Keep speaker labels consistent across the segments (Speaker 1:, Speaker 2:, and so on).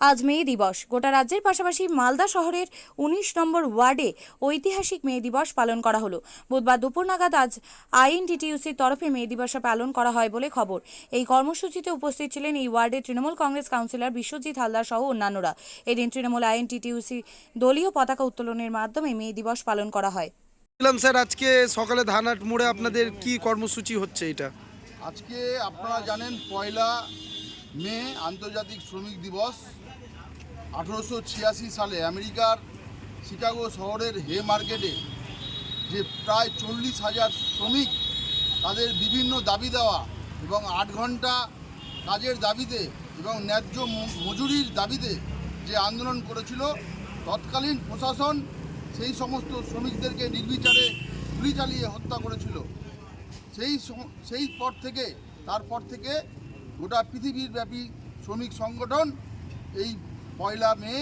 Speaker 1: আজ মে দিবস। গোটা রাজ্যের পাশাপাশি মালদা শহরের উনিশ নম্বর ওয়ার্ডে ঐতিহাসিক মে দিবস পালন করা হলো। বুধবার দুপুর নাগাদ আজ আইএনটিটিউসির তরফে মে দিবস পালন করা হয় বলে খবর। এই কর্মসূচিতে উপস্থিত ছিলেন এই ওয়ার্ডের তৃণমূল কংগ্রেস কাউন্সিলর বিশ্বজিৎ হালদার সহ অন্যান্যরা। এদিন তৃণমূল আইএনটিটিউসি দলীয় পতাকা উত্তোলনের মাধ্যমে মে দিবস পালন করা হয়।
Speaker 2: স্যার আজকে সকালে ধানহাট মোড়ে। আপনাদের কি কর্মসূচি হচ্ছে এটা?
Speaker 3: আজকে আপনারা জানেন পয়লা মে আন্তর্জাতিক শ্রমিক দিবস। আঠেরোশো ছিয়াশি সালে আমেরিকার শিকাগো শহরের হে মার্কেটে যে প্রায় চল্লিশ হাজার শ্রমিক তাদের বিভিন্ন দাবি দেওয়া এবং আট ঘণ্টা কাজের দাবিতে এবং ন্যায্য মজুরির দাবিতে যে আন্দোলন করেছিল, তৎকালীন প্রশাসন সেই সমস্ত শ্রমিকদেরকে নির্বিচারে গুলি চালিয়ে হত্যা করেছিল। সেই সেই পর থেকে, তারপর থেকে গোটা পৃথিবীর ব্যাপী শ্রমিক সংগঠন এই পয়লা মে,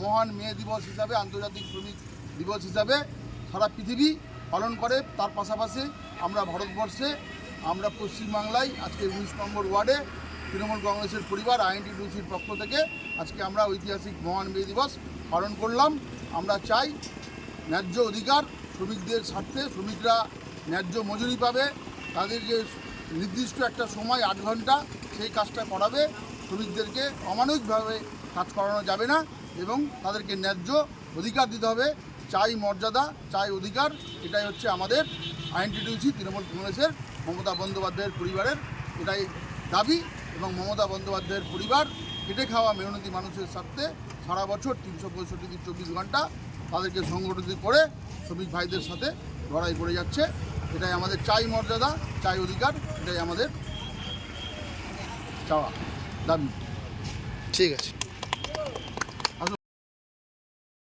Speaker 3: মহান মে দিবস হিসাবে, আন্তর্জাতিক শ্রমিক দিবস হিসাবে সারা পৃথিবী পালন করে। তার পাশাপাশি আমরা ভারতবর্ষে, আমরা পশ্চিমবাংলায় আজকে উনিশ নম্বর ওয়ার্ডে তৃণমূল কংগ্রেসের পরিবার আইএনটিডিউসির পক্ষ থেকে আজকে আমরা ঐতিহাসিক মহান মে দিবস পালন করলাম। আমরা চাই ন্যায্য অধিকার শ্রমিকদের স্বার্থে, শ্রমিকরা ন্যায্য মজুরি পাবে, তাদের যে নির্দিষ্ট একটা সময়, আট ঘণ্টা, সেই কাজটা করাবে, শ্রমিকদেরকে অমানবিকভাবে কাজ করানো যাবে না এবং তাদেরকে ন্যায্য অধিকার দিতে হবে। চাই মর্যাদা, চাই অধিকার, এটাই হচ্ছে আমাদের আইএনটিটিউসি তৃণমূল কংগ্রেসের, মমতা বন্দ্যোপাধ্যায়ের পরিবারের এটাই দাবি এবং মমতা বন্দ্যোপাধ্যায়ের পরিবার কেটে খাওয়া মেহনতি মানুষের স্বার্থে সারা বছর তিনশো পঁয়ষট্টি দিন চব্বিশ ঘণ্টা তাদেরকে সংগঠিত করে শ্রমিক ভাইদের সাথে লড়াই করে যাচ্ছে। এটাই আমাদের চাই মর্যাদা, চাই অধিকার, এটাই আমাদের চাওয়া, দাবি।
Speaker 2: ঠিক আছে।